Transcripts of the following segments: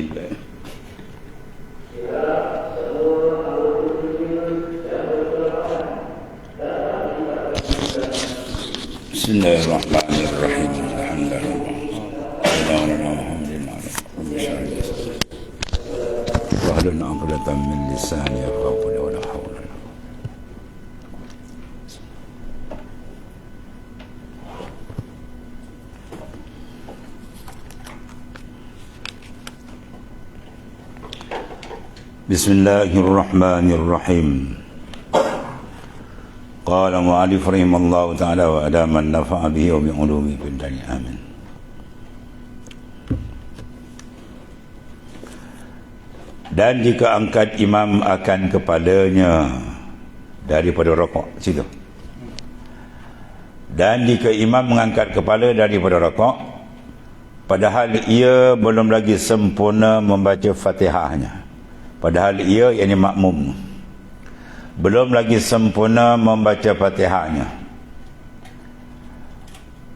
sikit lah. Bismillahirrahmanirrahim. Bismillahirrahmanirrahim. قال مؤلف رحمه الله تعالى وأدام النفع به وبعلومه في الدنيا آمين dan jika angkat imam akan kepalanya daripada rokok situ dan jika imam mengangkat kepala daripada rokok padahal ia belum lagi sempurna membaca fatihahnya padahal ia yang makmum. Belum lagi sempurna membaca fatihahnya.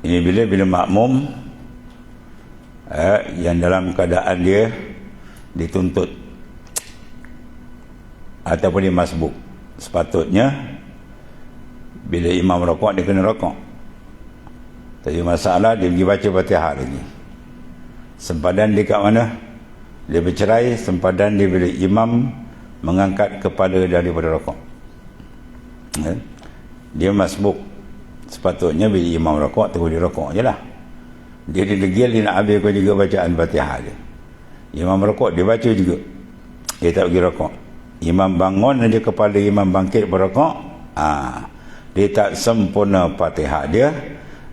Ini bila bila makmum eh, yang dalam keadaan dia dituntut ataupun dia masbuk. Sepatutnya bila imam rokok dia kena rokok. Tapi masalah dia pergi baca fatihah lagi. Sempadan dia kat mana dia bercerai sempadan dia bila imam mengangkat kepala daripada rokok. Ya? dia masbuk. Sepatutnya bila imam rokok terus dia rokok je lah. Dia didegil dia nak habiskan juga bacaan fatihah dia. Imam rokok dia baca juga. Dia tak pergi rokok. Imam bangun dia kepala imam bangkit berokok. Ah dia tak sempurna fatihah dia.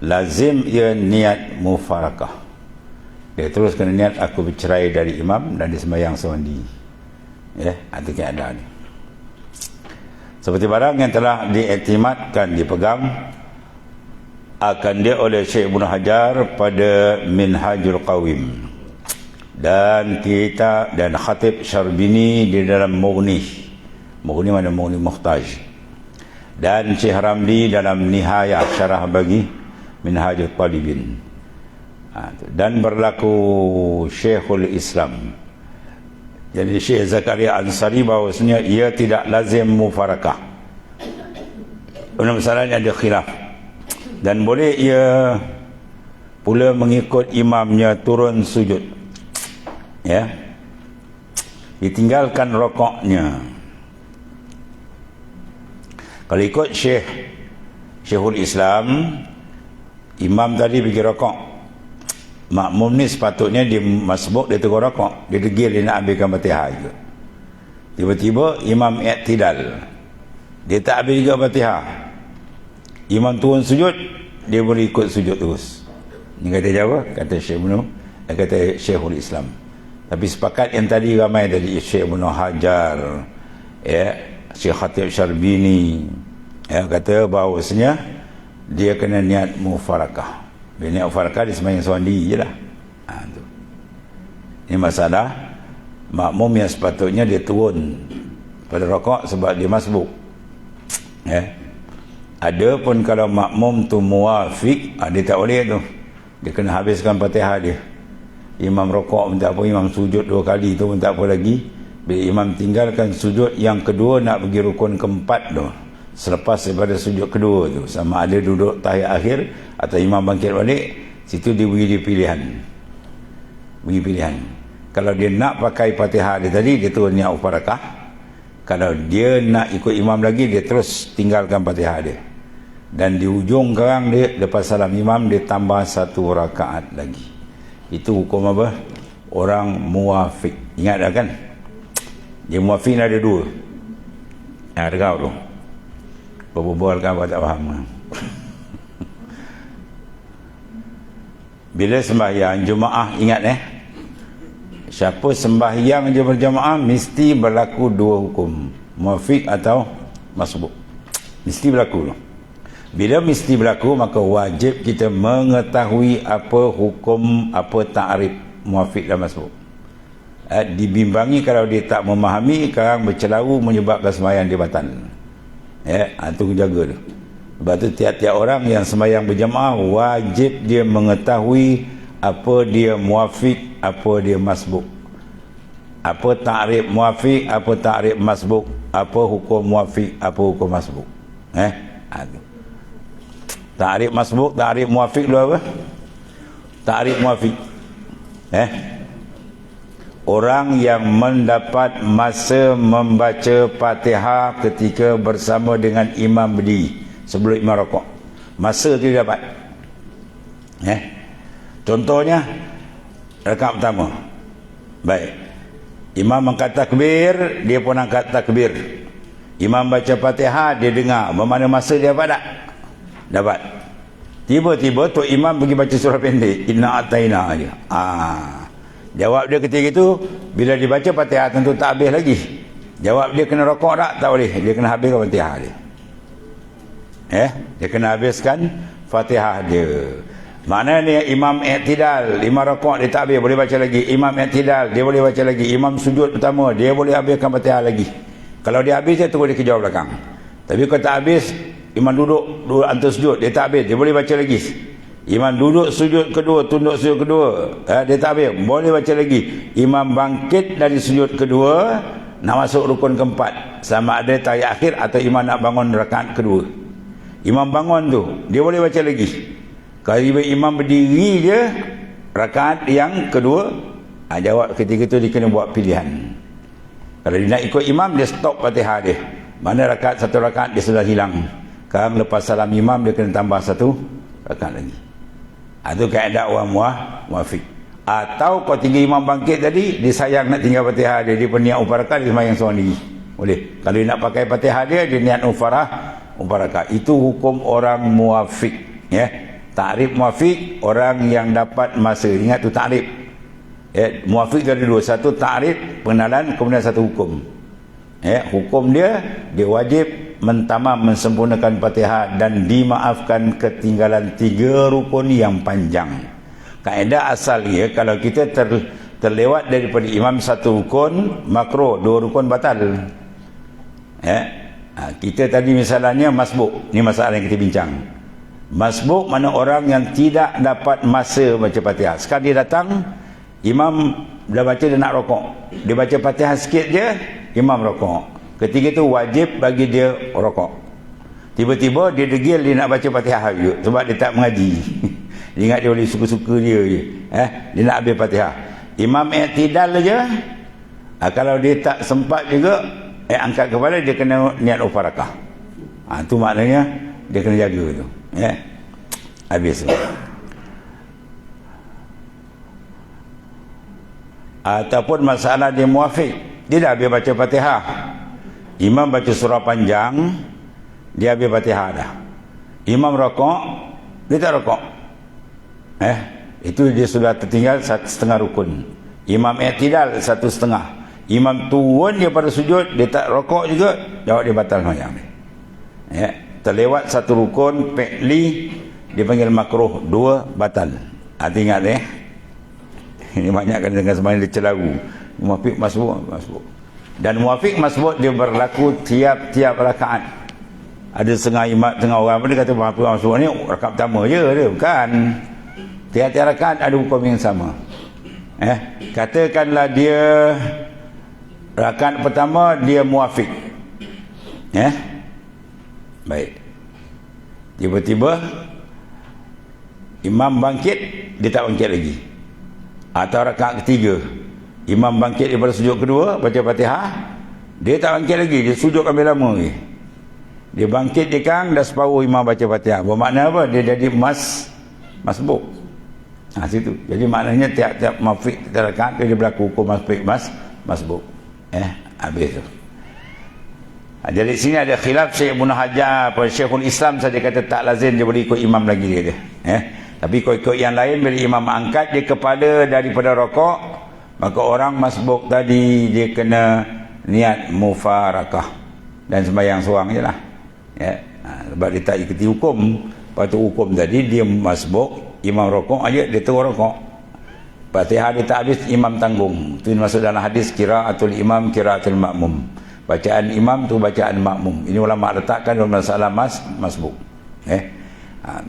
Lazim ia niat mufarakah dia terus kena niat aku bercerai dari imam dan dia sembahyang sendi. Ya itu keadaan seperti barang yang telah diiktimadkan dipegang akan dia oleh Syekh Ibn Hajar pada Minhajul Qawim. Dan kita dan khatib Syarbini di dalam Mughni. Mughni mana? Mughni Muhtaj. Dan Syekh Ramli dalam Nihaya Syarah bagi Minhajul Talibin dan berlaku Syekhul Islam. Jadi Syekh Zakaria Ansari bahawasanya ia tidak lazim mufarakah. Masalahnya ada khilaf. Dan boleh ia pula mengikut imamnya turun sujud. Ya. Ditinggalkan rokoknya. Kalau ikut syekh syekhul islam imam tadi pergi rokok makmum ni sepatutnya dia masbuk dia tengok rokok. Dia degil dia nak ambilkan batihah juga. Tiba-tiba imam iktidal dia tak ambil juga batihah imam turun sujud dia boleh ikut sujud terus. Ni kata Jawa kata Syekh Ibn kata Syekhul Islam. Tapi sepakat yang tadi ramai tadi Syekh Ibn Hajar ya Syekh Khatib Syarbini ya kata bahawasanya dia kena niat mufarakah bila niat mufarakah dia semayang suandi je lah. Ha, tu. ini masalah makmum yang sepatutnya dia turun pada rokok sebab dia masbuk. Ya. Ada pun kalau makmum tu muafik ha, dia tak boleh tu. Dia kena habiskan patihah dia. Imam rokok pun tak apa imam sujud dua kali tu pun tak apa lagi. Bila imam tinggalkan sujud yang kedua nak pergi rukun keempat tu selepas daripada sujud kedua tu sama ada duduk tahiyat akhir atau imam bangkit balik situ dia beri dia pilihan. Beri pilihan. Kalau dia nak pakai fatihah dia tadi dia turun niat uparakah kalau dia nak ikut imam lagi dia terus tinggalkan fatihah dia. Dan di ujung kerang dia lepas salam imam dia tambah satu rakaat lagi. Itu hukum apa? Orang muafik ingat dah kan? Dia muafik ada dua. Ada kau tu berbual kan apa tak faham. Bila sembahyang Jumaah ingat eh? Siapa sembahyang berjamaah mesti berlaku dua hukum. Muafik atau masbuk. Mesti berlaku bila mesti berlaku maka wajib kita mengetahui apa hukum apa ta'rif muafiq dan masbuk. Eh, dibimbangi kalau dia tak memahami sekarang bercelaru menyebabkan sembahyang dia batal. Ya, eh, itu jaga tu. Sebab tu tiap-tiap orang yang sembahyang berjamaah wajib dia mengetahui apa dia muafiq, apa dia masbuk. apa takrif muafiq apa takrif masbuk. Apa hukum muafiq apa hukum masbuk. Eh ha, takrif masbuk takrif muafiq dua apa? Takrif muafiq. Eh orang yang mendapat masa membaca Fatihah ketika bersama dengan imam berdiri sebelum imam rokok. Masa tu dia dapat. Eh? Contohnya rakaat pertama. Baik. Imam angkat takbir dia pun angkat takbir. Imam baca Fatihah dia dengar. Bermana masa dia dapat tak? Dapat. Tiba-tiba tu imam pergi baca surah pendek. Inna ataina aja. Ah jawab dia ketika itu bila dibaca Fatihah tentu tak habis lagi. Jawab dia kena rokok tak? Tak boleh. Dia kena habiskan Fatihah dia. Eh? Dia kena habiskan Fatihah dia. Mana ni imam i'tidal imam rokok dia tak habis boleh baca lagi. Imam i'tidal dia boleh baca lagi. Imam sujud pertama dia boleh habiskan Fatihah lagi. Kalau dia habis dia tunggu dia kejar belakang. Tapi kalau tak habis imam duduk duduk antar sujud dia tak habis dia boleh baca lagi imam duduk sujud kedua tunduk sujud kedua eh, dia tak habis boleh baca lagi imam bangkit dari sujud kedua nak masuk rukun keempat sama ada tayat akhir atau imam nak bangun rakaat kedua Imam bangun tu, dia boleh baca lagi. Kalau imam berdiri je, rakaat yang kedua, ha, jawab ketika tu dia kena buat pilihan. Kalau dia nak ikut imam, dia stop fatihah dia. Mana rakaat satu rakaat dia sudah hilang. Sekarang lepas salam imam, dia kena tambah satu rakaat lagi. Itu ha, keadaan orang muah, muafiq. Atau kau tinggal imam bangkit tadi, dia sayang nak tinggal fatihah dia. Dia pun niat ufaraka, dia semayang seorang diri. Boleh. Kalau dia nak pakai fatihah dia, dia niat ufarah, mubarakah itu hukum orang muafik ya takrif muafik orang yang dapat masa ingat tu takrif ya muafik ada dua satu takrif pengenalan kemudian satu hukum ya hukum dia dia wajib mentamam mensempurnakan Fatihah dan dimaafkan ketinggalan tiga rukun yang panjang kaedah asalnya kalau kita ter, terlewat daripada imam satu rukun makro dua rukun batal ya Ha, kita tadi misalnya masbuk. Ini masalah yang kita bincang. Masbuk mana orang yang tidak dapat masa baca Fatihah. Dia datang, imam dah baca dia nak rokok. Dia baca Fatihah sikit je, imam rokok. Ketika itu wajib bagi dia rokok. Tiba-tiba dia degil dia nak baca Fatihah sebab dia tak mengaji. dia ingat dia boleh suka-suka dia je. Eh, dia nak habis Fatihah. Imam i'tidal je. Ha, kalau dia tak sempat juga eh angkat kepala dia kena niat ufarakah ha, tu maknanya dia kena jaga tu ya habis tu. ataupun masalah dia muafiq dia dah habis baca fatihah imam baca surah panjang dia habis fatihah dah. Imam rokok dia tak rokok. Eh itu dia sudah tertinggal satu setengah rukun. Imam i'tidal satu setengah. Imam turun dia pada sujud dia tak rokok juga jawab dia batal ya terlewat satu rukun pekli dia panggil makruh dua batal. Hati ingat eh ini banyak kan dengan semayang dia celaru muafiq masbuk masbuk dan muafiq masbuk dia berlaku tiap-tiap rakaat ada setengah imam setengah orang pun dia kata muafiq masbuk ni rakaat pertama je dia bukan tiap-tiap rakaat ada hukum yang sama eh katakanlah dia Rakaat pertama dia muafik. Ya. Baik. Tiba-tiba imam bangkit, dia tak bangkit lagi. Atau rakaat ketiga, imam bangkit daripada sujud kedua, baca Fatihah, dia tak bangkit lagi, dia sujud ambil lama lagi. Dia bangkit di kang dah separuh imam baca Fatihah. Bermakna apa? Dia jadi mas masbuk. Ha, situ. Jadi maknanya tiap-tiap mafik rakaat dia berlaku hukum masbuk mas masbuk eh habis tu ha, jadi sini ada khilaf Syekh Ibn Hajar Syekhul Islam saja kata tak lazim dia boleh ikut imam lagi dia, dia. eh tapi kalau ikut yang lain bila imam angkat dia kepala daripada rokok maka orang masbuk tadi dia kena niat mufarakah dan sembahyang seorang je lah ya ha, sebab dia tak ikuti hukum lepas tu hukum tadi dia masbuk imam rokok aja dia terus rokok Fatihah dia tak habis imam tanggung. Itu masuk dalam hadis kiraatul imam kiraatul makmum. Bacaan imam tu bacaan makmum. Ini ulama letakkan dalam masalah mas masbuk. Eh. Ha.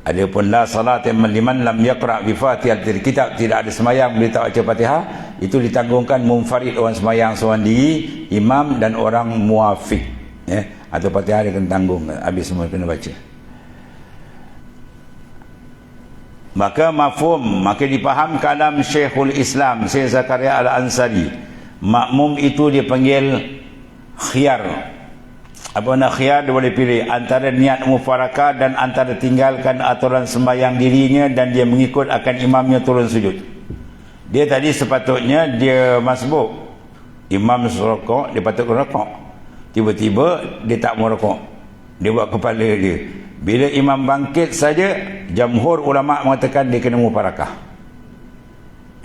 Adapun la salat liman lam yaqra bi Fatihatil kitab tidak ada semayang bila tak baca Fatihah itu ditanggungkan munfarid orang sembahyang seorang diri imam dan orang muafiq ya. Atau Fatihah dia kena tanggung habis semua kena baca. Maka mafhum maka dipaham kalam Syekhul Islam Syekh Zakaria Al-Ansari. Makmum itu dipanggil khiyar apa nak khiyar dia boleh pilih antara niat mufarakah dan antara tinggalkan aturan sembahyang dirinya dan dia mengikut akan imamnya turun sujud. Dia tadi sepatutnya dia masbuk. Imam serokok dia patut rokok. Tiba-tiba dia tak mau rokok. Dia buat kepala dia. Bila imam bangkit saja jamhur ulama mengatakan dia kena mufarakah.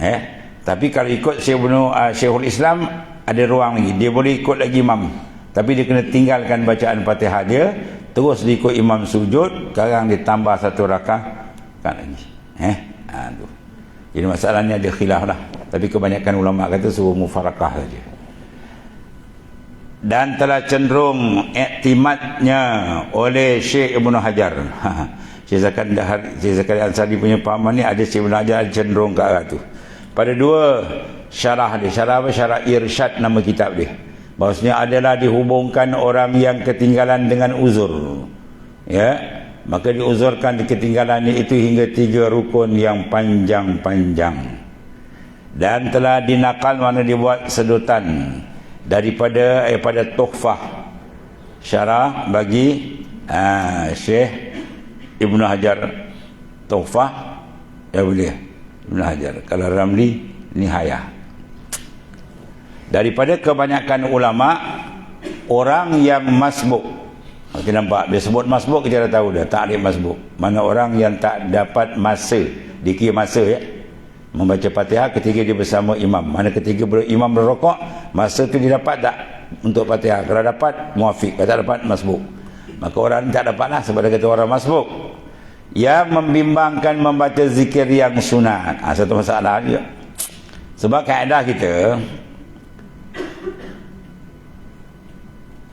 Eh? Tapi kalau ikut uh, Syekhul Islam ada ruang lagi. Dia boleh ikut lagi imam tapi dia kena tinggalkan bacaan Fatihah dia terus diikut imam sujud sekarang ditambah satu rakah kan lagi. Eh? Ha, tu. jadi masalahnya ada khilaf lah. Tapi kebanyakan ulama kata suruh mufarakah saja. Dan telah cenderung iktimatnya oleh Syekh Ibn Hajar. Syekh Zakaria Syekh Zakaria Ansari punya pahaman ni ada Syekh Ibn Hajar cenderung ke arah tu. Pada dua syarah dia. Syarah apa? Syarah irsyad nama kitab dia bahasanya adalah dihubungkan orang yang ketinggalan dengan uzur. Ya. Maka diuzurkan ketinggalan itu hingga tiga rukun yang panjang-panjang. Dan telah dinakal mana dibuat sedutan daripada eh, pada tuhfah. Syarah bagi uh, Syekh Ibn Hajar. Tuhfah ya boleh. Ibn Hajar. Kalau Ramli nihayah daripada kebanyakan ulama orang yang masbuk. Kita nampak dia sebut masbuk kita dah tahu dah takrif masbuk. Mana orang yang tak dapat masa dikira masa ya. Membaca fatihah ketika dia bersama imam. Mana ketika imam berrokok masa tu dia dapat tak untuk fatihah? Kalau dapat muafiq. Kalau tak dapat masbuk. Maka orang tak dapat lah sebab dia kata orang masbuk. Yang membimbangkan membaca zikir yang sunat. Ha, satu masalah juga sebab kaedah kita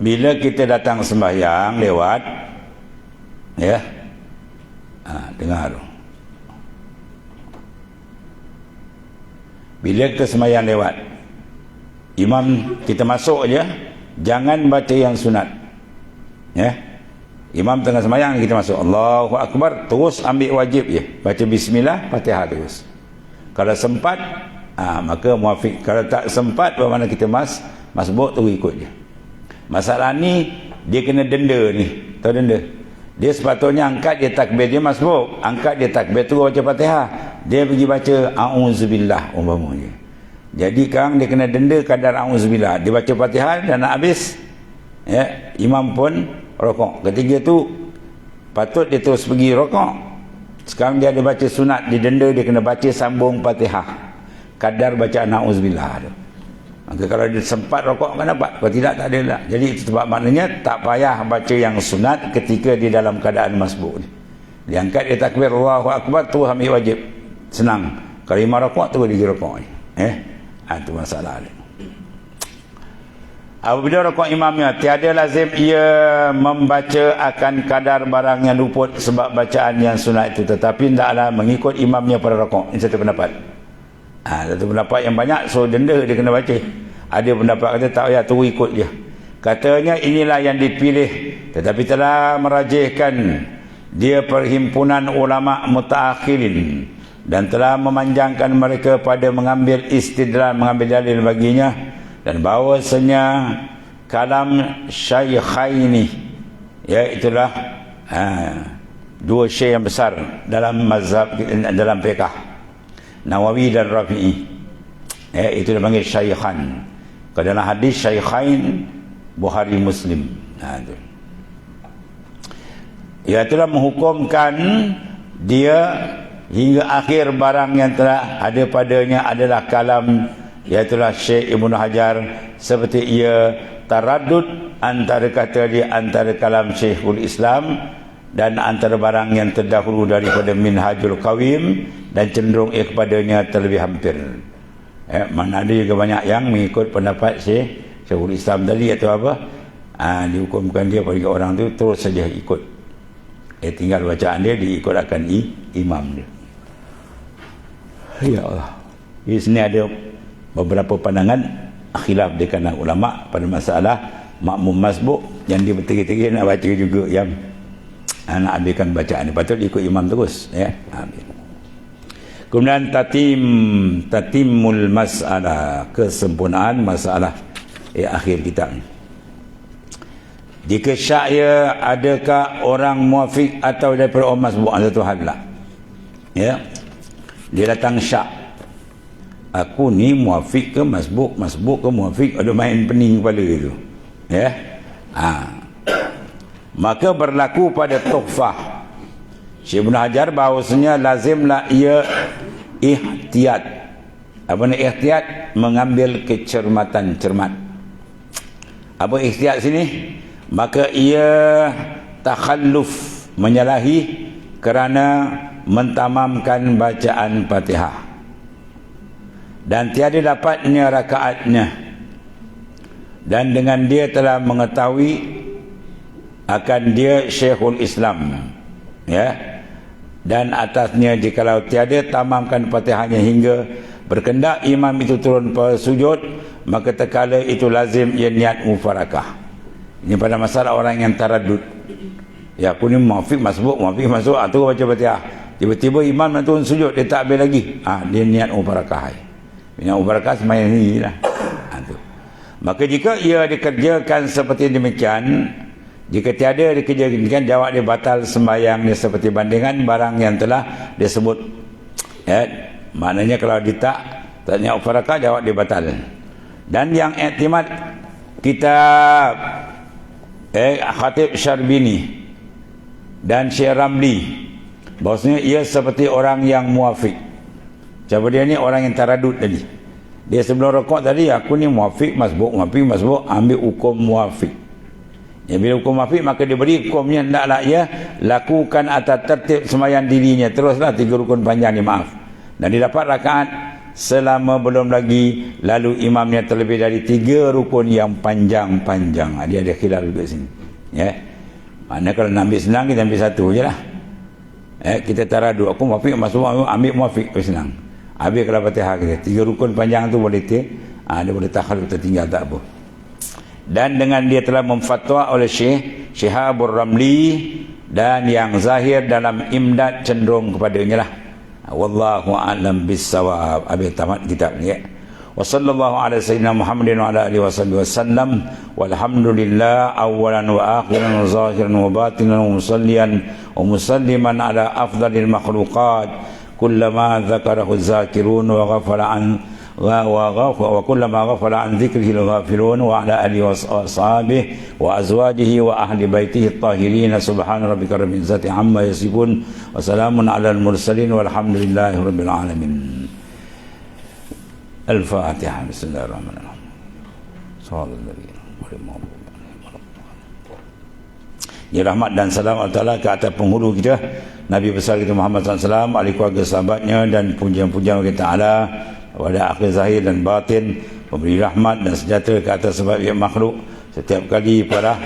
bila kita datang sembahyang lewat ya. Ha, dengar bila kita sembahyang lewat. Imam kita masuk aja jangan baca yang sunat ya. Imam tengah sembahyang kita masuk. Allahu akbar terus ambil wajib ya baca bismillah Fatihah terus. Kalau sempat ah maka muafiq kalau tak sempat bagaimana kita mas masbuk tu ikut dia Masalah ni dia kena denda ni. Tahu denda? Dia sepatutnya angkat dia takbir dia masbuk. Angkat dia takbir tu baca Fatihah. Dia pergi baca auzubillah umpamanya. Jadi kang dia kena denda kadar auzubillah. Dia baca Fatihah dan nak habis ya, imam pun rokok. Ketiga tu patut dia terus pergi rokok. Sekarang dia ada baca sunat, dia denda dia kena baca sambung Fatihah. Kadar bacaan auzubillah tu. Maka kalau dia sempat rokok kan dapat. Kalau tidak tak ada lah. Jadi itu sebab maknanya tak payah baca yang sunat ketika di dalam keadaan masbuk ni. Dia angkat dia takbir Allahu Akbar tu ambil wajib. Senang. Kalau lima rokok tu dia rokok ni. Eh? Itu ha, masalah ni. Apabila rokok imamnya tiada lazim ia membaca akan kadar barang yang luput sebab bacaan yang sunat itu tetapi hendaklah mengikut imamnya pada rokok. Ini satu pendapat. Ha, satu pendapat yang banyak so denda dia kena baca. Ada pendapat kata tak payah tunggu ikut dia. Katanya inilah yang dipilih tetapi telah merajihkan dia perhimpunan ulama mutaakhirin dan telah memanjangkan mereka pada mengambil istidlal mengambil dalil baginya dan bahawasanya kalam syaikhaini ya itulah ha, dua syekh yang besar dalam mazhab dalam fiqh Nawawi dan Rafi'i. Eh, itu dipanggil syaikhan. Dalam hadis syaikhain Bukhari Muslim. Nah, itu. ia telah menghukumkan dia hingga akhir barang yang telah ada padanya adalah kalam iaitulah Syekh Ibn Hajar seperti ia taradud antara kata dia antara kalam Syekhul Islam dan antara barang yang terdahulu daripada Minhajul Qawim dan cenderung ia kepadanya terlebih hampir. Eh, mana ada juga banyak yang mengikut pendapat Syekh Syekhul Islam tadi atau apa? Ha, dihukumkan dia pada orang tu terus saja ikut. Eh, tinggal bacaan dia diikut akan i, imam dia. Ya Allah. Di sini ada beberapa pandangan khilaf di kalangan ulama pada masalah makmum masbuk yang dia bertegi-tegi nak baca juga yang nak ambilkan bacaan ni patut ikut imam terus ya. Ambil kemudian tatim tatimul masalah kesempurnaan masalah eh, akhir kitab ni. Jika syakya adakah orang muafiq atau daripada orang masbuk? Satu hal lah ya. Dia datang syak. Aku ni muafiq ke masbuk masbuk ke muafiq? Ada main pening kepala itu ya. Ha. Maka berlaku pada tuhfah. Syekh Ibn Hajar bahawasanya lazimlah ia ihtiyat. Apa ni ihtiyat? Mengambil kecermatan cermat. Apa ihtiyat sini? Maka ia takhalluf menyalahi kerana mentamamkan bacaan Fatihah. Dan tiada dapatnya rakaatnya. Dan dengan dia telah mengetahui akan dia Syekhul Islam ya dan atasnya jikalau tiada tamamkan Fatihahnya hingga berkendak imam itu turun sujud maka terkala itu lazim ia niat mufarakah ini pada masalah orang yang taradud. Ya aku ni muafiq masbuk, muafiq masuk, atau baca Fatihah. Tiba-tiba imam nak turun sujud, dia tak habis lagi. Ah ha, dia niat ubarakah. Niat ubarakah semayang ni lah. Ha, tu. Maka jika ia dikerjakan seperti demikian, jika tiada dikerjakan, jawab dia batal sembahyang dia seperti bandingan barang yang telah disebut. Ya, maknanya kalau dia tak, niat ubarakah, jawab dia batal. Dan yang iktimat kita eh, Khatib Syarbini dan Syekh Ramli bahasanya ia seperti orang yang muafiq siapa dia ni orang yang taradud tadi dia sebelum rokok tadi aku ni muafiq masbuk muafiq masbuk ambil hukum muafiq ya, bila hukum muafiq maka dia beri hukumnya hendaklah ia lakukan atas tertib semayang dirinya. Teruslah tiga rukun panjang ni maaf. Dan dia dapat rakaat selama belum lagi lalu imamnya terlebih dari tiga rukun yang panjang-panjang. Dia ada khilaf juga sini. Ya. Mana kalau nak ambil senang kita ambil satu je lah. Eh, kita taradu aku muafiq masuk ambil muafiq senang. Habis kalau fatihah kita tiga rukun panjang tu boleh ti ha, dia boleh takhal tertinggal tak apa dan dengan dia telah memfatwa oleh Syekh Syihabur Ramli dan yang zahir dalam imdad cenderung kepadanya lah. Wallahu a'lam bissawab. Abi tamat kitab ni ya. Wa sallallahu ala sayyidina muhammadin wa ala alihi wasallam walhamdulillah awalan wa akhiran wa zahiran wa batinan wa musallian wa musalliman ala afdalil makhluqat. Kullama dzakarahu zakirun wa ghafara an وكلما غفل عن ذكره الغافلون وعلى آله وأصحابه وأزواجه وأهل بيته الطاهرين. سبحان ربك رب العزة عما يصفون وسلام على المرسلين والحمد لله رب العالمين. الفاتحة بسم الله الرحمن الرحيم. صلى الله عليه Ya rahmat dan salam Allah ke atas penghulu kita Nabi besar kita Muhammad SAW ahli keluarga sahabatnya dan pujian-pujian kita Ta'ala. Pada akhir zahir dan batin memberi rahmat dan sejahtera ke atas sebab makhluk. Setiap kali para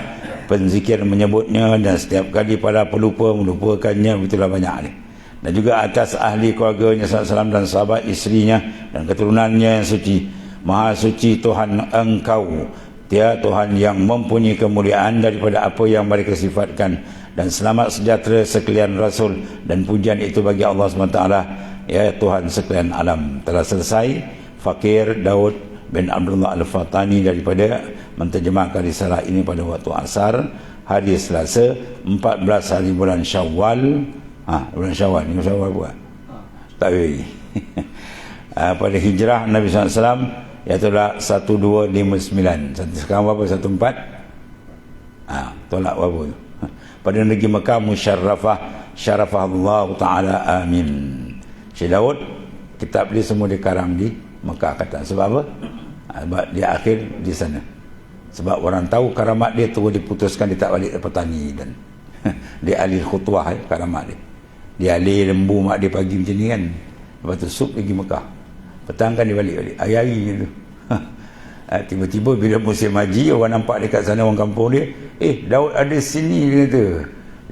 penzikir menyebutnya dan setiap kali para pelupa melupakannya itulah banyak ni dan juga atas ahli keluarganya salam dan sahabat isterinya dan keturunannya yang suci. Maha suci Tuhan engkau. Dia Tuhan yang mempunyai kemuliaan daripada apa yang mereka sifatkan. Dan selamat sejahtera sekalian Rasul. Dan pujian itu bagi Allah SWT ya Tuhan sekalian alam. Telah selesai Fakir Daud bin Abdullah Al-Fatani daripada menterjemahkan risalah ini pada waktu asar hari Selasa 14 hari bulan Syawal. Ha bulan Syawal ni Syawal buat. Tak boleh. Ha, pada hijrah Nabi SAW iaitu 1259 sekarang berapa? 14 ha, tolak berapa pada negeri Mekah musyarrafah syarafah Allah Ta'ala amin Syekh Daud kitab dia semua dikarang di Mekah kata. Sebab apa? Ha, sebab dia akhir di sana. Sebab orang tahu karamat dia terus diputuskan dia tak balik ke petani dan dia alih khutwah eh, karamat dia. Dia alih lembu mak dia pagi macam ni kan. Lepas tu sup pergi Mekah. Petang kan dia balik-balik. Hari-hari tu. Ha, tiba-tiba bila musim haji orang nampak dekat sana orang kampung dia eh Daud ada sini dia kata.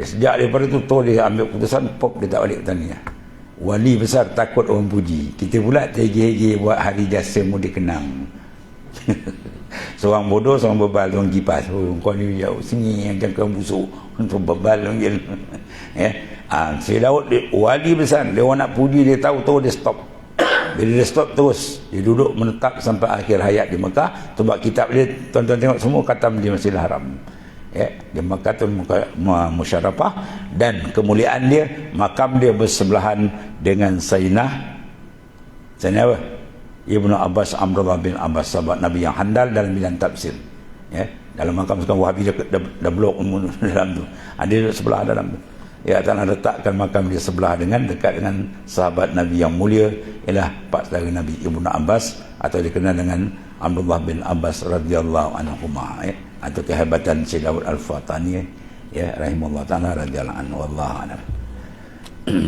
Sejak daripada tu tu dia ambil keputusan pop dia tak balik petani lah wali besar takut orang puji. Kita pula tergih-gih buat hari jasa mu dikenang. Seorang bodoh seorang bebal seorang kipas. Oh, kau ni jauh sini yang jangka busuk. Untuk bebal orang ya. Ha, si Daud dia, wali besar dia orang nak puji dia tahu tahu dia stop. Bila dia stop terus. Dia duduk menetap sampai akhir hayat di Mekah. Sebab kitab dia tuan-tuan tengok semua kata di Masjidil Haram ya di Mekkatul Musyarafah dan kemuliaan dia makam dia bersebelahan dengan Sayyidina Sayyidina apa? Ibnu Abbas Amrullah bin Abbas sahabat Nabi yang handal dalam bidang tafsir. Ya dalam makam sekarang Wahabi dah, dah, dah blok dalam tu. Ada ha, sebelah dalam tu. Ya tanah letakkan makam dia sebelah dengan dekat dengan sahabat Nabi yang mulia ialah pak saudara Nabi Ibnu Abbas atau dikenal dengan Abdullah bin Abbas radhiyallahu anhu ya atau kehebatan Syekh Daud Al-Fatani ya rahimahullah taala radhiyallahu anhu. Wallahu a'lam